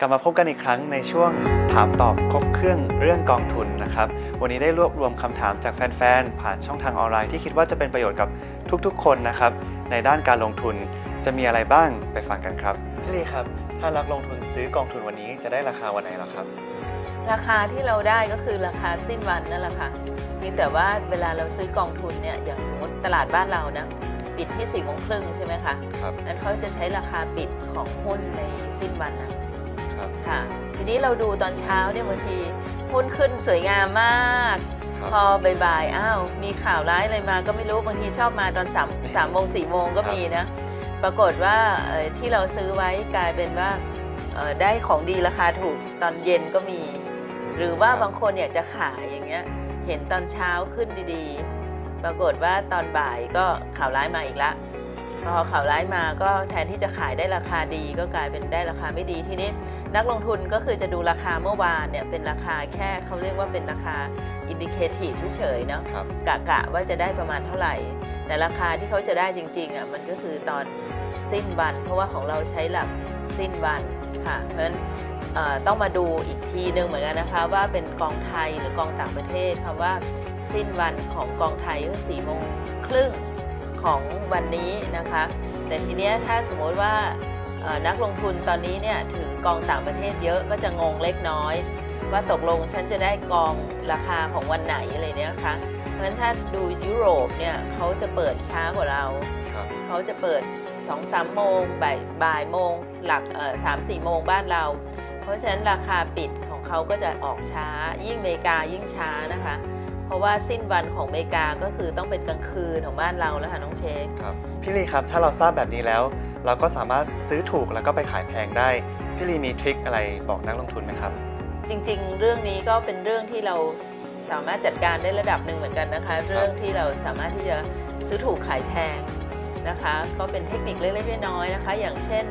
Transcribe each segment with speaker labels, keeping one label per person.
Speaker 1: กลับมาพบกันอีกครั้งในช่วงถามตอบครบเครื่องเรื่องกองทุนนะครับ วันนี้ได้รวบรวมคำถามจากแฟนๆ ผ่านช่องทางออนไลน์ที่คิดว่าจะเป็นประโยชน์กับทุกๆ คนนะครับ ในด้านการลงทุนจะมีอะไรบ้างไปฟังกันครับ พี่ลีครับ ถ้านักลงทุนซื้อกองทุนวันนี้จะได้ราคาวันไหนแล้วครับ
Speaker 2: ราคาที่เราได้ก็คือราคาสิ้นวันนั่นแหละค่ะเพียงแต่ว่าเวลาเราซื้อกองทุนเนี่ยอย่างสมมติตลาดบ้านเรานะปิดที่4ี่โมงครึ่งใช่ไหมคะ
Speaker 1: ครับ
Speaker 2: นั้นเขาจะใช้ราคาปิดของหุ้นในสิ้นวันนะ ครับ ค่ะ ทีนี้เราดูตอนเช้าเนี่ยบางทีหุ้นขึ้นสวยงามมาก
Speaker 1: ครับ
Speaker 2: พอบ่ายๆอ้าวมีข่าวร้ายอะไรมาก็ไม่รู้บางทีชอบมาตอน3ามสามโมงสี่โมงก็มีนะ ปรากฏว่าเอ่อที่เราซื้อไว้กลายเป็นว่าเอ่อได้ของดีราคาถูกตอนเย็นก็มี หรือว่า
Speaker 1: ครับ
Speaker 2: บางคนอยากจะขายอย่างเงี้ย เห็นตอนเช้าขึ้นดีๆ ปรากฏว่าตอนบ่ายก็ข่าวร้ายมาอีกละ พอข่าวร้ายมาก็แทนที่จะขายได้ราคาดีก็กลายเป็นได้ราคาไม่ดีทีนี้ นักลงทุนก็คือจะดูราคาเมื่อวานเนี่ยเป็นราคาแค่เขาเรียกว่าเป็นราคาอินดิเคทีฟเฉยๆเนาะกะกะว่าจะได้ประมาณเท่าไหร่ แต่ราคาที่เขาจะได้จริงๆอะมันก็คือตอนสิ้นวัน เพราะว่าของเราใช้หลักสิ้นวันค่ะเพราะฉะนั้นต้องมาดูอีกทีนึงเหมือนกันนะคะ ว่าเป็นกองไทยหรือกองต่างประเทศคำว่าสิ้นวันของกองไทยก็สี่โมงครึ่ง ของวันนี้นะคะ แต่ทีเนี้ยถ้าสมมติว่าเอ่อนักลงทุนตอนนี้เนี่ยถือกองต่างประเทศเยอะก็จะงงเล็กน้อย ว่าตกลงฉันจะได้กองราคาของวันไหนอะไรเนี้ยนะคะเพราะฉะนั้นถ้าดูยุโรปเนี่ยเขาจะเปิดช้ากว่าเรา
Speaker 1: ครับ
Speaker 2: เขาจะเปิด2อสามโมงบ่ายบ่ายโมงหลักสามสี่โมงบ้านเรา เพราะฉะนั้นราคาปิดของเขาก็จะออกช้ายิ่งอเมริกายิ่งช้านะคะ เพราะว่าสิ้นวันของอเมริกาก็คือต้องเป็นกลางคืนของบ้านเราแล้วค่ะน้องเชค
Speaker 1: ครับพี่ลีครับ ถ้าเราทราบแบบนี้แล้ว เราก็สามารถซื้อถูกแล้วก็ไปขายแพงได้พี่ลีมีทริคอะไรบอกนักลงทุนไหมครับ
Speaker 2: จริงๆ เรื่องนี้ก็เป็นเรื่องที่เราสามารถจัดการได้ระดับหนึ่งเหมือนกันนะคะ เรื่องที่เราสามารถที่จะซื้อถูกขายแพงนะคะ ก็เป็นเทคนิคเล็กๆน้อยๆนะคะ อย่างเช่น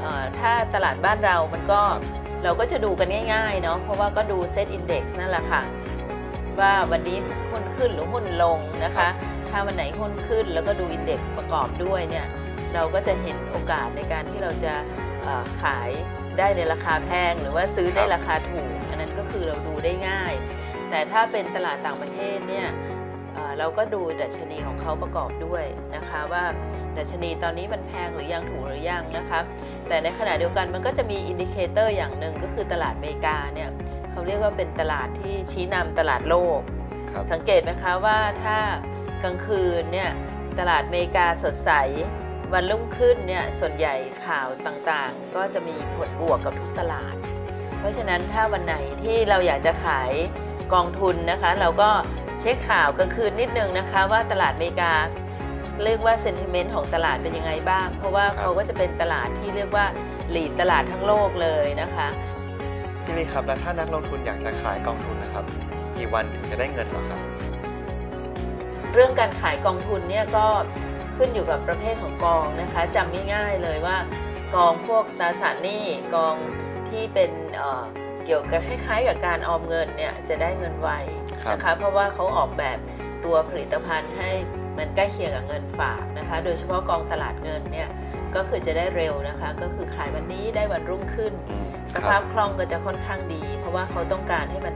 Speaker 2: เอ่อถ้าตลาดบ้านเรามันก็เราก็จะดูกันง่ายๆเนาะเพราะว่าก็ดูเซตอินดี x นั่นแหละค่ะ ว่าวันนี้หุ้นขึ้นหรือหุ้นลงนะคะ ถ้าวันไหนหุ้นขึ้นแล้วก็ดูอินเด็กซ์ประกอบด้วยเนี่ยเราก็จะเห็นโอกาสในการที่เราจะเอ่อขายได้ในราคาแพงหรือว่าซื้อได้ราคาถูก อันนั้นก็คือเราดูได้ง่าย แต่ถ้าเป็นตลาดต่างประเทศเนี่ยเอ่อเราก็ดูดัชนีของเขาประกอบด้วยนะคะว่าดัชนีตอนนี้มันแพงหรือยังถูกหรือยังนะคะแต่ในขณะเดียวกันมันก็จะมีอินดิเคเตอร์อย่างหนึ่งก็คือตลาดอเมริกาเนี่ย เขาเรียกว่าเป็นตลาดที่ชี้นำตลาดโลก
Speaker 1: ครับ
Speaker 2: สังเกตไหมคะว่าถ้ากลางคืนเนี่ยตลาดอเมริกาสดใส วันรุ่งขึ้นเนี่ยส่วนใหญ่ข่าวต่างๆ ก็จะมีผลบวกกับทุกตลาด เพราะฉะนั้นถ้าวันไหนที่เราอยากจะขายกองทุนนะคะ เราก็เช็คข่าวกลางคืนนิดนึงนะคะ ว่าตลาดอเมริกาเรียกว่าเซนติเมนต์ของตลาดเป็นยังไงบ้าง เพราะว่า
Speaker 1: ครับ
Speaker 2: เขาก็จะเป็นตลาดที่เรียกว่าหลีดตลาดทั้งโลกเลยนะคะ
Speaker 1: พี่ลีครับแล้วถ้านักลงทุนอยากจะขายกองทุนนะครับกี่วันถึงจะได้เงินเหรอครับ
Speaker 2: เรื่องการขายกองทุนเนี่ยก็ขึ้นอยู่กับประเภทของกองนะคะจำง่ายๆเลยว่ากองพวกตราสารหนี้กองที่เป็นเอ่อเกี่ยวกับคล้ายๆกับการออมเงินเนี่ยจะได้เงินไว
Speaker 1: ครับ
Speaker 2: นะคะเพราะว่าเขาออกแบบตัวผลิตภัณฑ์ให้มันใกล้เคียงกับเงินฝากนะคะ โดยเฉพาะกองตลาดเงินเนี่ย ก็คือจะได้เร็วนะคะ ก็คือขายวันนี้ได้วันรุ่งขึ้น
Speaker 1: อืม
Speaker 2: ส
Speaker 1: ค
Speaker 2: ภา
Speaker 1: รั
Speaker 2: พ
Speaker 1: บ
Speaker 2: คล่องก็จะค่อนข้างดี เพราะว่าเขาต้องการให้มัน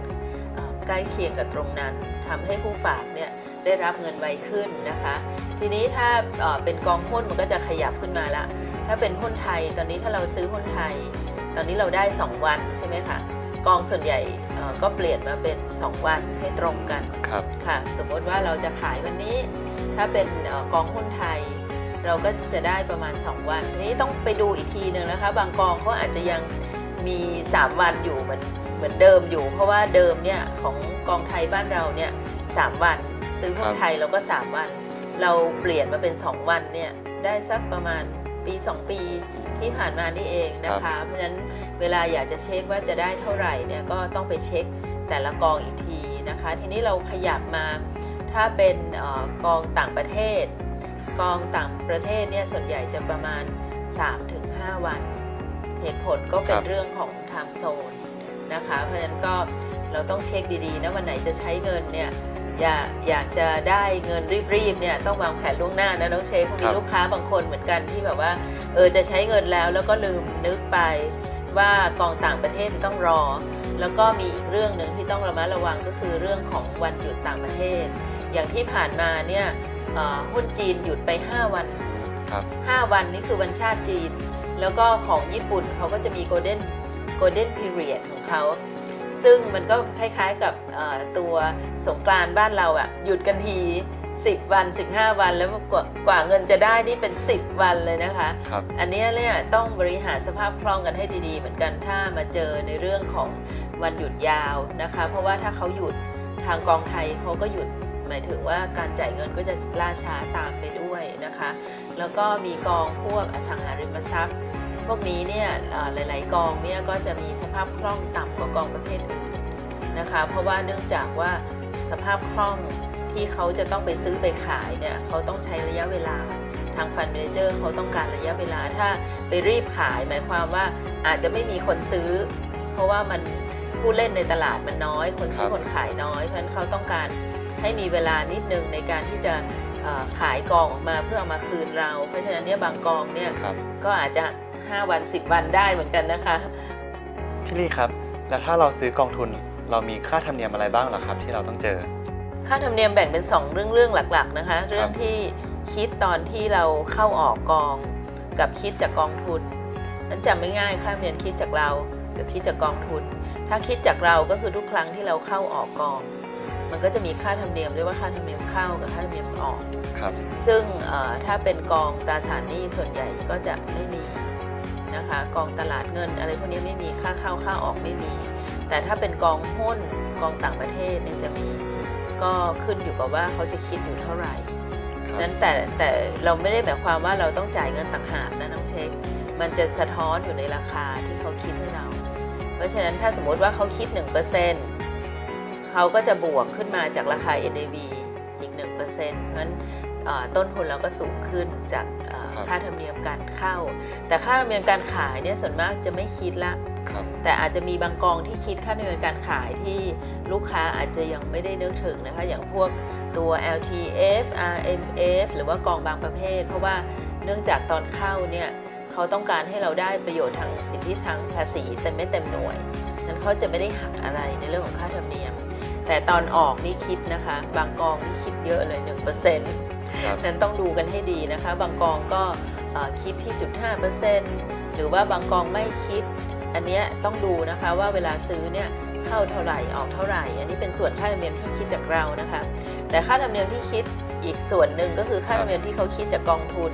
Speaker 2: เอ่อใกล้เคียงกับตรงนั้นทำให้ผู้ฝากเนี่ยได้รับเงินไวขึ้นนะคะ ทีนี้ถ้าเอ่อเป็นกองหุ้นมันก็จะขยับขึ้นมาละถ้าเป็นหุ้นไทยตอนนี้ถ้าเราซื้อหุ้นไทย ตอนนี้เราได้ 2 วันใช่ไหมคะกองส่วนใหญ่เอ่อก็เปลี่ยนมาเป็น 2 วันให้ตรงกัน
Speaker 1: ครับ
Speaker 2: ค่ะ สมมติว่าเราจะขายวันนี้ ถ้าเป็นเออกองหุ้นไทย เราก็จะได้ประมาณ 2 วัน ทีนี้ต้องไปดูอีกทีหนึ่งนะคะ บางกองเขาอาจจะยังมี 3 วันอยู่เหมือนเหมือนเดิมอยู่ เพราะว่าเดิมเนี่ยของกองไทยบ้านเราเนี่ยสามวัน ซื้อหุ้
Speaker 1: ครั
Speaker 2: น
Speaker 1: บ
Speaker 2: ไทยเราก็ 3 วัน เราเปลี่ยนมาเป็น 2 วันเนี่ยได้สักประมาณปี 2 ปีที่ผ่านมานี่เองนะคะ เพราะฉะนั้นเวลาอยากจะเช็คว่าจะได้เท่าไหร่เนี่ยก็ต้องไปเช็คแต่ละกองอีกทีนะคะ ทีนี้เราขยับมาถ้าเป็นเออกองต่างประเทศ กองต่างประเทศเนี่ยส่วนใหญ่จะประมาณ 3-5 วัน เหตุผลก็เป็
Speaker 1: คนรับ
Speaker 2: เรื่องของ time zone นะคะ เพราะฉะนั้นก็เราต้องเช็คดีๆนะวันไหนจะใช้เงินเนี่ยอยากอยากจะได้เงินรีบๆเนี่ยต้องวางแผนล่วงหน้านะน้องเชคมีลูกค้าบางคนเหมือนกันที่แบบว่าเออจะใช้เงินแล้วแล้วก็ลืมนึกไปว่ากองต่างประเทศต้องรอ แล้วก็มีอีกเรื่องหนึ่งที่ต้องระมัดระวังก็คือเรื่องของวันหยุดต่างประเทศ อย่างที่ผ่านมาเนี่ยเอ่อ หุ้นจีนหยุดไป 5 วัน
Speaker 1: ครับ
Speaker 2: 5 วันนี่คือวันชาติจีน แล้วก็ของญี่ปุ่นเขาก็จะมีโกลเด้นโกลเด้นพีเรียดของเขา ซึ่งมันก็คล้ายๆกับเอ่อตัวสงกรานต์บ้านเราอะหยุดกันที 10 วัน 15 วันแล้วกว่ากว่าเงินจะได้นี่เป็น 10 วันเลยนะคะ
Speaker 1: ครับ
Speaker 2: อันเนี้ยเนี่ยต้องบริหารสภาพคล่องกันให้ดีๆ เหมือนกันถ้ามาเจอในเรื่องของวันหยุดยาวนะคะ เพราะว่าถ้าเขาหยุดทางกองไทยเขาก็หยุด หมายถึงว่าการจ่ายเงินก็จะล่าช้าตามไปด้วยนะคะ แล้วก็มีกองพวกอสังหาริมทรัพย์ พวกนี้เนี่ยเอ่อหลาย ๆ กองเนี่ยก็จะมีสภาพคล่องต่ำกว่ากองประเภทอื่นนะคะ เพราะว่าเนื่องจากว่าสภาพคล่องที่เขาจะต้องไปซื้อไปขายเนี่ยเขาต้องใช้ระยะเวลาทางฟันเมเจอร์เขาต้องการระยะเวลาถ้าไปรีบขายหมายความว่าอาจจะไม่มีคนซื้อ เพราะว่ามันผู้เล่นในตลาดมันน้อย คนซื้อ
Speaker 1: ครับ
Speaker 2: คนขายน้อย เพราะฉะนั้นเขาต้องการ ให้มีเวลานิดนึงในการที่จะเอ่อขายกองออกมาเพื่อเอามาคืนเรา เพราะฉะนั้นเนี่ยบางกองเนี่ย
Speaker 1: ครับ
Speaker 2: ก็อาจจะ 5 วัน 10 วันได้เหมือนกันนะคะ
Speaker 1: พี่ลี่ครับ แล้วถ้าเราซื้อกองทุนเรามีค่าธรรมเนียมอะไรบ้างเหรอครับ ที่เราต้องเจอ
Speaker 2: ค่าธรรมเนียมแบ่งเป็น 2 เรื่องเรื่องหลักๆนะคะ เรื่องที่คิดตอนที่เราเข้าออกกอง กับคิดจากกองทุนนั้นจำไม่ง่ายค่าธรรมเนียมคิดจากเรากับคิดจากกองทุน ถ้าคิดจากเราก็คือทุกครั้งที่เราเข้าออกกอง มันก็จะมีค่าธรรมเนียมเรียกว่าค่าธรรมเนียมเข้ากับค่าธรรมเนียมออก
Speaker 1: ครับ
Speaker 2: ซึ่งเอ่อถ้าเป็นกองตราสารหนี้ส่วนใหญ่ก็จะไม่มีนะคะกองตลาดเงินอะไรพวกนี้ไม่มีค่าเข้าค่าออกไม่มี แต่ถ้าเป็นกองหุ้นกองต่างประเทศเนี่ยจะมีก็ขึ้นอยู่กับว่าเขาจะคิดอยู่เท่าไหร่
Speaker 1: ครับ
Speaker 2: นั้นแต่แต่เราไม่ได้หมายความว่าเราต้องจ่ายเงินต่างหากนะน้องเช็คมันจะสะท้อนอยู่ในราคาที่เขาคิดให้เรา เพราะฉะนั้นถ้าสมมติว่าเขาคิด 1% เขาก็จะบวกขึ้นมาจากราคา NAV อีก 1%เพราะฉะนั้นเอ่อต้นทุนเราก็สูงขึ้นจากเอ่อ
Speaker 1: ครับ
Speaker 2: ค่าธรรมเนียมการเข้า แต่ค่าธรรมเนียมการขายเนี่ยส่วนมากจะไม่คิดละ
Speaker 1: ครับ
Speaker 2: แต่อาจจะมีบางกองที่คิดค่าธรรมเนียมการขายที่ลูกค้าอาจจะยังไม่ได้นึกถึงนะคะอย่างพวกตัว LTF RMF หรือว่ากองบางประเภท เพราะว่าเนื่องจากตอนเข้าเนี่ยเขาต้องการให้เราได้ประโยชน์ทางสิทธิทางภาษีแต่ไม่เต็มหน่วยนั้นเขาจะไม่ได้หักอะไรในเรื่องของค่าธรรมเนียม แต่ตอนออกนี่คิดนะคะ บางกองนี่คิดเยอะเลย1%
Speaker 1: ครับ
Speaker 2: นั้นต้องดูกันให้ดีนะคะ บางกองก็เอ่อคิดที่จุด5%หรือว่าบางกองไม่คิด อันเนี้ยต้องดูนะคะว่าเวลาซื้อเนี่ยเข้าเท่าไหร่ออกเท่าไหร่ อันนี้เป็นส่วนค่าธรรมเนียมที่คิดจากเรานะคะ แต่ค่าธรรมเนียมที่คิดอีกส่วนหนึ่งก็คือค่าธรรมเนียมที่เขาคิดจากกองทุน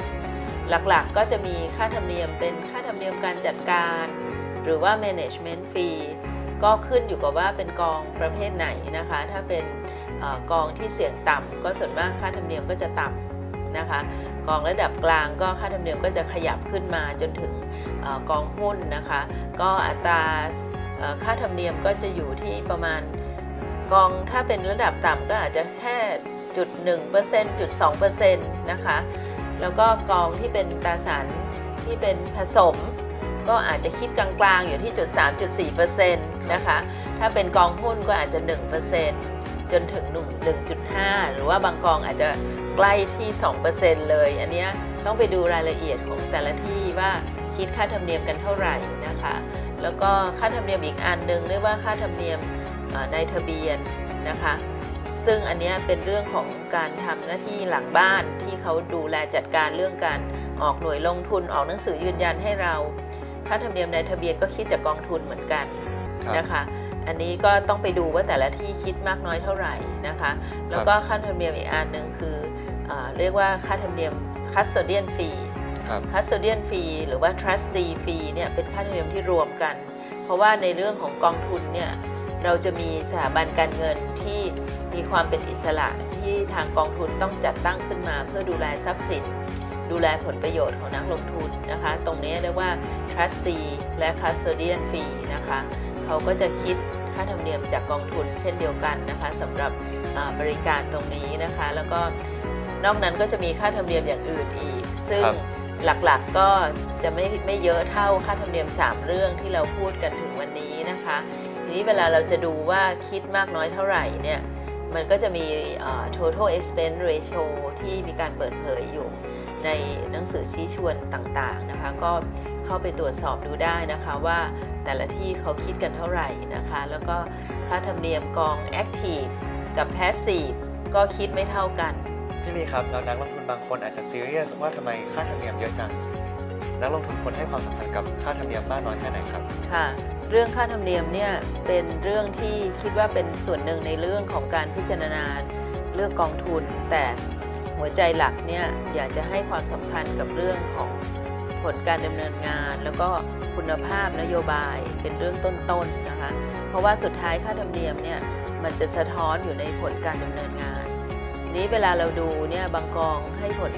Speaker 2: หลักๆก็จะมีค่าธรรมเนียมเป็นค่าธรรมเนียมการจัดการ หรือว่า management fee ก็ขึ้นอยู่กับว่าเป็นกองประเภทไหนนะคะ ถ้าเป็นอกองที่เสี่ยงต่ำก็ส่วนมากค่าธรรมเนียมก็จะต่ำนะคะกองระดับกลางก็ค่าธรรมเนียมก็จะขยับขึ้นมาจนถึงอกองหุ้นนะคะ ก็อัตราค่าธรรมเนียมก็จะอยู่ที่ประมาณกองถ้าเป็นระดับต่ำก็อาจจะแค่จุด1%จุด2%นะคะ แล้วก็กองที่เป็นตราสารที่เป็นผสม ก็อาจจะคิดกลางๆ อยู่ที่จุด3จุด4%นะคะ ถ้าเป็นกองหุ้นก็อาจจะ 1%จนถึง 1.5 หรือว่าบางกองอาจจะใกล้ที่ 2%เลย อันนี้ต้องไปดูรายละเอียดของแต่ละที่ว่าคิดค่าธรรมเนียมกันเท่าไหร่นะคะ แล้วก็ค่าธรรมเนียมอีกอันหนึ่งเรียกว่าค่าธรรมเนียมในทะเบียนนะคะ ซึ่งอันนี้เป็นเรื่องของการทำหน้าที่หลังบ้านที่เขาดูแลจัดการเรื่องการออกหน่วยลงทุนออกหนังสือยืนยันให้เรา ค่าธรรมเนียมในทะเบียนก็คิดจากกองทุนเหมือนกัน
Speaker 1: ครับ
Speaker 2: นะคะ อันนี้ก็ต้องไปดูว่าแต่ละที่คิดมากน้อยเท่าไหร่นะคะ แล้วก็ค่าธรรมเนียมอีกอันหนึ่งคือเออเรียกว่าค่าธรรมเนียม custodian fee
Speaker 1: ครับ
Speaker 2: custodian fee หรือว่า trustee fee เนี่ยเป็นค่าธรรมเนียมที่รวมกัน เพราะว่าในเรื่องของกองทุนเนี่ยเราจะมีสถาบันการเงินที่มีความเป็นอิสระที่ทางกองทุนต้องจัดตั้งขึ้นมาเพื่อดูแลทรัพย์สิน ดูแลผลประโยชน์ของนักลงทุนนะคะ ตรงนี้เรียกว่า trustee และ custodian fee นะคะ เขาก็จะคิดค่าธรรมเนียมจากกองทุนเช่นเดียวกันนะคะสำหรับอ่าบริการตรงนี้นะคะ แล้วก็นอกนั้นก็จะมีค่าธรรมเนียมอย่างอื่นอีก ซึ่ง
Speaker 1: ครับ
Speaker 2: หลักๆก็จะไม่ไม่เยอะเท่าค่าธรรมเนียม 3 เรื่องที่เราพูดกันถึงวันนี้นะคะทีนี้เวลาเราจะดูว่าคิดมากน้อยเท่าไหร่เนี่ยมันก็จะมีเอ่อ total expense ratio ที่มีการเปิดเผยอยู่ ในหนังสือชี้ชวนต่างๆนะคะ ก็เข้าไปตรวจสอบดูได้นะคะว่าแต่ละที่เขาคิดกันเท่าไหร่นะคะ แล้วก็ค่าธรรมเนียมกอง Active กับ Passive ก็คิดไม่เท่ากัน
Speaker 1: พี่ลีครับแล้วนักลงทุนบางคนอาจจะซีเรียสว่าทำไมค่าธรรมเนียมเยอะจัง นักลงทุนควรให้ความสำคัญกับค่าธรรมเนียมมากน้อยแค่ไหนครับ
Speaker 2: ค่ะ เรื่องค่าธรรมเนียมเนี่ยเป็นเรื่องที่คิดว่าเป็นส่วนหนึ่งในเรื่องของการพิจารณาเลือกกองทุน แต่ หัวใจหลักเนี่ยอยากจะให้ความสำคัญกับเรื่องของผลการดำเนินงาน แล้วก็คุณภาพนโยบายเป็นเรื่องต้นๆนะคะ เพราะว่าสุดท้ายค่าธรรมเนียมเนี่ยมันจะสะท้อนอยู่ในผลการดำเนินงาน นี้เวลาเราดูเนี่ยบางกองให้ผล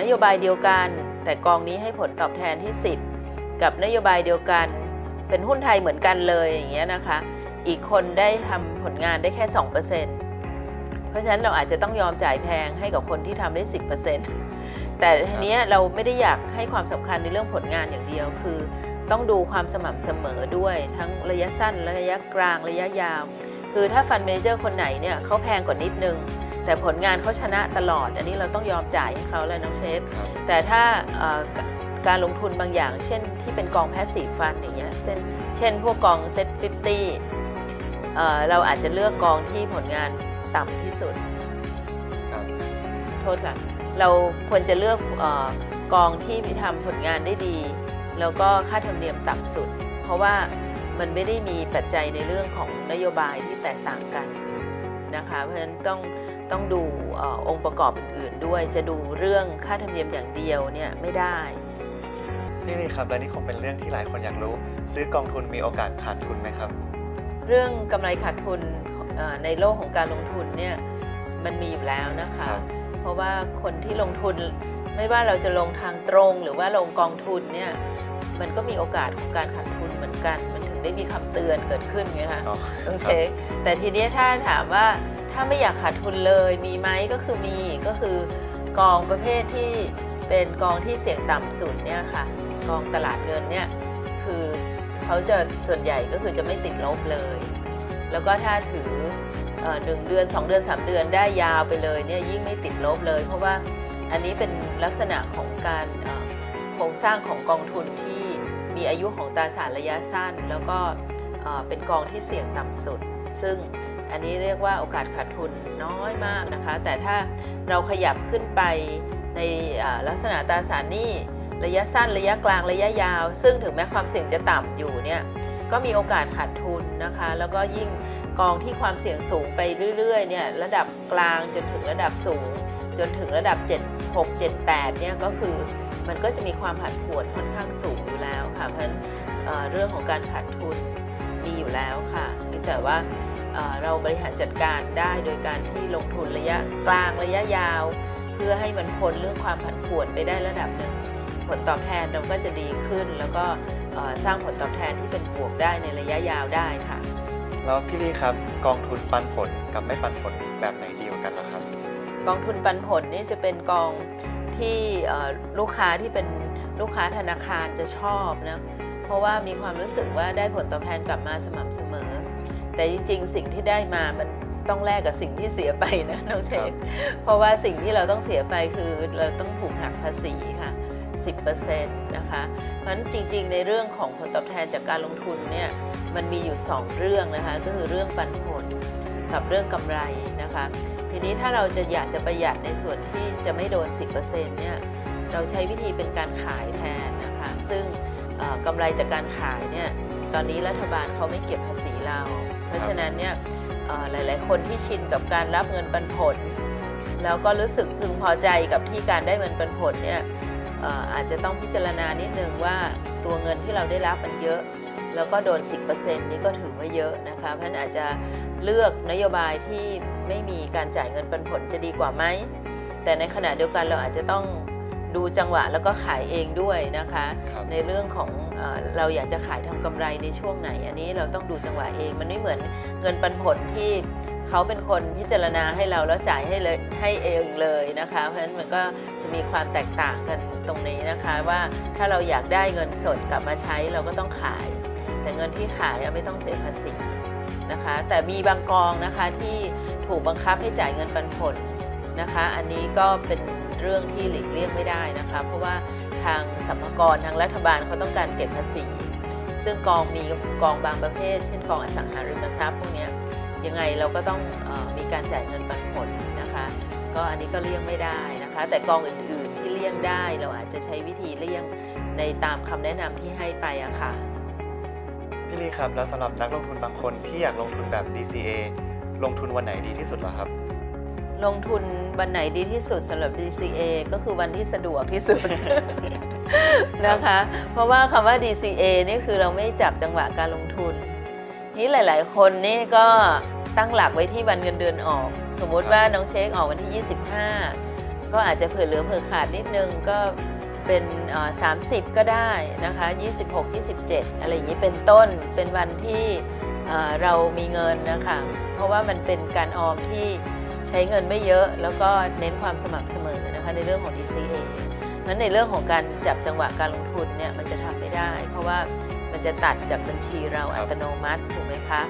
Speaker 2: นโยบายเดียวกัน แต่กองนี้ให้ผลตอบแทนที่ 10 กับนโยบายเดียวกัน เป็นหุ้นไทยเหมือนกันเลยอย่างเงี้ยนะคะ อีกคนได้ทำผลงานได้แค่2%เพ ราะฉะนั้นเราอาจจะต้องยอมจ่ายแพงให้กับคนที่ทำได้ 10%แต่ทีเนี้ยเราไม่ได้อยากให้ความสำคัญในเรื่องผลงานอย่างเดียว คือต้องดูความสม่ำเสมอด้วยทั้งระยะสั้นระยะกลางระยะยาว คือถ้าฟันเมเจอร์คนไหนเนี่ยเขาแพงกว่านิดนึง แต่ผลงานเขาชนะตลอด อันนี้เราต้องยอมจ่ายให้เขาแล้วน้องเชฟ แต่ถ้าการลงทุนบางอย่าง เช่นที่เป็นกองแพสซีฟฟันอย่างเงี้ยเช่นเช่นพวกกองเซ็ต50เอ่อเราอาจจะเลือกกองที่ผลงาน ต่ำที่สุด
Speaker 1: ครับ
Speaker 2: โทษค่ะ เราควรจะเลือกเออกองที่มีทำผลงานได้ดี แล้วก็ค่าธรรมเนียมต่ำสุด เพราะว่ามันไม่ได้มีปัจจัยในเรื่องของนโยบายที่แตกต่างกันนะคะ เพราะฉะนั้นต้องต้องดูเออองค์ประกอบอื่นๆด้วย จะดูเรื่องค่าธรรมเนียมอย่างเดียวเนี่ยไม่ได้
Speaker 1: พี่ลีครับ และนี่คงเป็นเรื่องที่หลายคนอยากรู้ ซื้อกองทุนมีโอกาสขาดทุนไหมครับ
Speaker 2: เรื่องกำไรขาดทุนเอ่อ ในโลกของการลงทุนเนี่ยมันมีอยู่แล้วนะคะ
Speaker 1: ครับ
Speaker 2: เพราะว่าคนที่ลงทุนไม่ว่าเราจะลงทางตรงหรือว่าลงกองทุนเนี่ยมันก็มีโอกาสของการขาดทุนเหมือนกัน มันถึงได้มีคำเตือนเกิดขึ้นไงคะ
Speaker 1: อ๋อ
Speaker 2: ต้องเช็คแต่ทีเนี้ยถ้าถามว่าถ้าไม่อยากขาดทุนเลยมีไหมก็คือมีก็คือกองประเภทที่เป็นกองที่เสี่ยงต่ำสุดเนี่ยค่ะ กองตลาดเงินเนี่ยคือเขาจะส่วนใหญ่ก็คือจะไม่ติดลบเลย แล้วก็ถ้าถือหนึ่งเดือน 2 เดือน 3 เดือนได้ยาวไปเลยเนี่ยยิ่งไม่ติดลบเลย เพราะว่าอันนี้เป็นลักษณะของการโครงสร้างของกองทุนที่มีอายุของตราสารระยะสั้น แล้วก็เป็นกองที่เสี่ยงต่ำสุด ซึ่งอันนี้เรียกว่าโอกาสขาดทุนน้อยมากนะคะ แต่ถ้าเราขยับขึ้นไปในลักษณะตราสารหนี้ระยะสั้นระยะกลางระยะยาว ซึ่งถึงแม้ความเสี่ยงจะต่ำอยู่เนี่ย ก็มีโอกาสขาดทุนนะคะ แล้วก็ยิ่งกองที่ความเสี่ยงสูงไปเรื่อยๆเนี่ยระดับกลางจนถึงระดับสูง จนถึงระดับ 7 6 7 8เนี่ยก็คือมันก็จะมีความผันผวนค่อนข้างสูงอยู่แล้วค่ะเพราะฉะนั้นเเรื่องของการขาดทุนมีอยู่แล้วค่ะแต่ว่าเเราบริหารจัดการได้โดยการที่ลงทุนระยะกลางระยะยาว เพื่อให้มันพ้นเรื่องความผันผวนไปได้ระดับหนึ่ง ผลตอบแทนเราก็จะดีขึ้น แล้วก็เอ่อสร้างผลตอบแทนที่เป็นบวกได้ในระยะยาวได้ค่ะ
Speaker 1: แล้วพี่ลีครับกองทุนปันผลกับไม่ปันผลแบบไหนดีกว่ากันล่ะครับ
Speaker 2: กองทุนปันผลนี่จะเป็นกองที่เอ่อลูกค้าที่เป็นลูกค้าธนาคารจะชอบนะเพราะว่ามีความรู้สึกว่าได้ผลตอบแทนกลับมาสม่ำเสมอ แต่จริง ๆ สิ่งที่ได้มามันต้องแลกกับสิ่งที่เสียไปนะน้องเช
Speaker 1: ครั
Speaker 2: ฟ
Speaker 1: บ
Speaker 2: เพราะว่าสิ่งที่เราต้องเสียไปคือเราต้องถูกหักภาษีค่ะ 10%นะคะ เพราะฉะนั้นจริงๆ ในเรื่องของผลตอบแทนจากการลงทุนเนี่ยมันมีอยู่ 2 เรื่องนะคะ ก็คือเรื่องปันผลกับเรื่องกำไรนะคะ ทีนี้ถ้าเราจะอยากจะประหยัดในส่วนที่จะไม่โดน 10%เนี่ยเราใช้วิธีเป็นการขายแทนนะคะ ซึ่งเอ่อกำไรจากการขายเนี่ยตอนนี้รัฐบาลเขาไม่เก็บภาษีเรา เพราะฉะนั้นเนี่ยหลายๆ คนที่ชินกับการรับเงินปันผล แล้วก็รู้สึกพึงพอใจกับที่การได้เงินปันผลเนี่ย อ่ออาจจะต้องพิจารณานิดนึงว่าตัวเงินที่เราได้รับมันเยอะ แล้วก็โดน 10%นี่ก็ถือว่าเยอะนะคะเพราะฉะนั้นอาจจะเลือกนโยบายที่ไม่มีการจ่ายเงินปันผลจะดีกว่าไหม แต่ในขณะเดียวกันเราอาจจะต้องดูจังหวะแล้วก็ขายเองด้วยนะคะ
Speaker 1: ครับ
Speaker 2: ในเรื่องของ เราอยากจะขายทำกำไรในช่วงไหน อันนี้เราต้องดูจังหวะเอง มันไม่เหมือนเงินปันผลที่เขาเป็นคนพิจารณาให้เราแล้วจ่ายให้เลยให้เองเลยนะคะ เพราะฉะนั้นมันก็จะมีความแตกต่างกันตรงนี้นะคะ ว่าถ้าเราอยากได้เงินสดกลับมาใช้เราก็ต้องขาย แต่เงินที่ขายไม่ต้องเสียภาษีนะคะ แต่มีบางกองนะคะที่ถูกบังคับให้จ่ายเงินปันผลนะคะ อันนี้ก็เป็น เรื่องที่หลีกเลี่ยงไม่ได้นะคะ เพราะว่าทางสัมภากรทางรัฐบาลเขาต้องการเก็บภาษี ซึ่งกองมีกองบางประเภท เช่นกองอสังหาริมทรัพย์พวกนี้ยังไงเราก็ต้องออมีการจ่ายเงินปันผลนะคะ ก็อันนี้ก็เลี่ยงไม่ได้นะคะ แต่กองอื่นๆที่เลี่ยงได้เราอาจจะใช้วิธีเลี่ยงในตามคำแนะนำที่ให้ไปอะค่ะ
Speaker 1: พี่ลีครับแล้วสำหรับนักลงทุนบางคนที่อยากลงทุนแบบ DCA ลงทุนวันไหนดีที่สุดเหรอครับ
Speaker 2: ลงทุนวันไหนดีที่สุดสำหรับ DCA ก็คือวันที่สะดวกที่สุด นะคะ เพราะว่าคำว่า DCA นี่คือเราไม่จับจังหวะการลงทุน นี่หลาย ๆ คนนี่ก็ตั้งหลักไว้ที่วันเงินเดือนออก สมมุติว่าน้องเช็คออกวันที่ 25 ก็อาจจะเผื่อเหลือเผื่อขาดนิดนึงก็เป็นเอ่อ30ก็ได้นะคะ 26 27 อะไรอย่างนี้เป็นต้นเป็นวันที่เอ่อเรามีเงินนะคะ เพราะว่ามันเป็นการออมที่ ใช้เงินไม่เยอะแล้วก็เน้นความสม่ำเสมอนะคะในเรื่องของ DCA งั้นในเรื่องของการจับจังหวะการลงทุนเนี่ยมันจะทำไม่ได้ เพราะว่ามันจะตัดจากบัญชีเรา
Speaker 1: ครับ
Speaker 2: อัตโนมัติถูกไหมคะ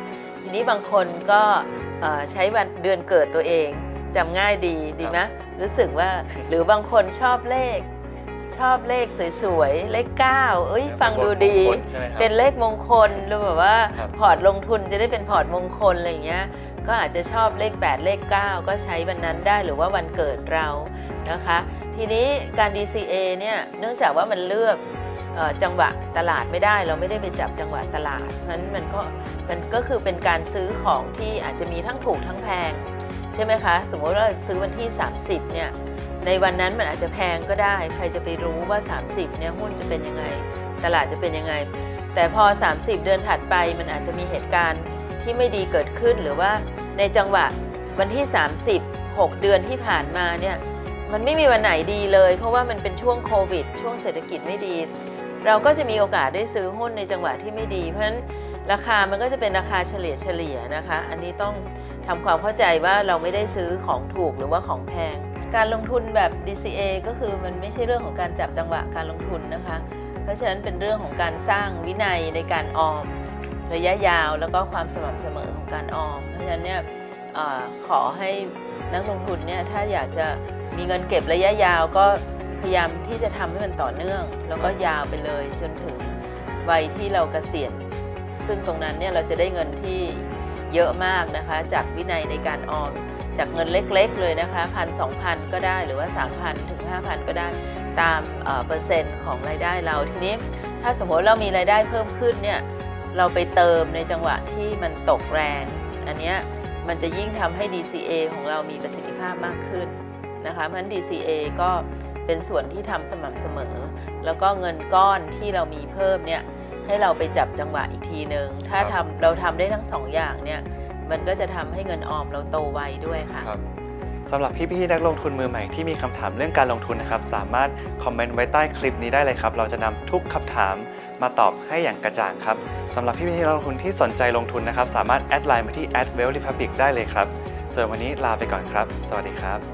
Speaker 2: ทีนี้บางคนก็เอ่อใช้วันเดือนเกิดตัวเองจำง่ายดีดีไหมรู้สึกว่าหรือบางคนชอบเลข ชอบเลขสวยๆ เลข 9 เอ้ยฟังดูดี
Speaker 1: มงคลใช่ไหมครับ
Speaker 2: เป็นเลขมงคลหรือแบบว่า
Speaker 1: ครับ
Speaker 2: พอร์ตลงทุนจะได้เป็นพอร์ตมงคลอะไรอย่างเงี้ย ก็อาจจะชอบเลข 8 เลข 9 ก็ใช้วันนั้นได้หรือว่าวันเกิดเรานะคะ ทีนี้การ DCA เนี่ยเนื่องจากว่ามันเลือกจังหวะตลาดไม่ได้เราไม่ได้ไปจับจังหวะตลาดเพราะฉะนั้นมันก็มันก็คือเป็นการซื้อของที่อาจจะมีทั้งถูกทั้งแพง ใช่ไหมคะ สมมติว่าซื้อวันที่ 30เนี่ยในวันนั้นมันอาจจะแพงก็ได้ ใครจะไปรู้ว่า 30เนี่ยหุ้นจะเป็นยังไง ตลาดจะเป็นยังไง แต่พอ 30 เดือนถัดไปมันอาจจะมีเหตุการณ์ ที่ไม่ดีเกิดขึ้นหรือว่าในจังหวะวันที่ 30 6 เดือนที่ผ่านมาเนี่ยมันไม่มีวันไหนดีเลย เพราะว่ามันเป็นช่วงโควิด ช่วงเศรษฐกิจไม่ดี เราก็จะมีโอกาสได้ซื้อหุ้นในจังหวะที่ไม่ดี เพราะฉะนั้นราคามันก็จะเป็นราคาเฉลี่ยเฉลี่ยนะคะ อันนี้ต้องทำความเข้าใจว่าเราไม่ได้ซื้อของถูกหรือว่าของแพง การลงทุนแบบ DCA ก็คือมันไม่ใช่เรื่องของการจับจังหวะการลงทุนนะคะ เพราะฉะนั้นเป็นเรื่องของการสร้างวินัยในการออม ระยะยาวแล้วก็ความสม่ำเสมอของการออม เพราะฉะนั้นเนี่ยอขอให้นักลงทุนเนี่ยถ้าอยากจะมีเงินเก็บระยะยาวก็พยายามที่จะทำให้มันต่อเนื่อง แล้วก็ยาวไปเลยจนถึงวัยที่เราเกษียณ ซึ่งตรงนั้นเนี่ยเราจะได้เงินที่เยอะมากนะคะ จากวินัยในการออม จากเงินเล็กๆเลยนะคะพันสองพันก็ได้หรือว่า 3,000 ถึง 5,000 ก็ได้ตามเปอร์เซ็นต์ของรายได้เราทีนี้ ถ้าสมมติเรามีรายได้เพิ่มขึ้นเนี่ย เราไปเติมในจังหวะที่มันตกแรง อันเนี้ยมันจะยิ่งทำให้ DCA ของเรามีประสิทธิภาพมากขึ้นนะคะเพราะฉะนั้น DCA ก็เป็นส่วนที่ทำสม่ำเสมอ แล้วก็เงินก้อนที่เรามีเพิ่มเนี่ยให้เราไปจับจังหวะอีกทีหนึ่งถ้า
Speaker 1: ครับ
Speaker 2: ทำเราทำได้ทั้งสองอย่างเนี่ยมันก็จะทำให้เงินออมเราโตไวด้วยค่ะ
Speaker 1: ครับสำหรับพี่ๆนักลงทุนมือใหม่ที่มีคำถามเรื่องการลงทุนนะครับ สามารถคอมเมนต์ไว้ใต้คลิปนี้ได้เลยครับ เราจะนำทุกคำถาม มาตอบให้อย่างกระจ่างครับสำหรับพี่ๆนักลงทุนที่สนใจลงทุนนะครับ สามารถแอดไลน์มาที่ @wealthrepublic ได้เลยครับส่วนวันนี้ลาไปก่อนครับ สวัสดีครับ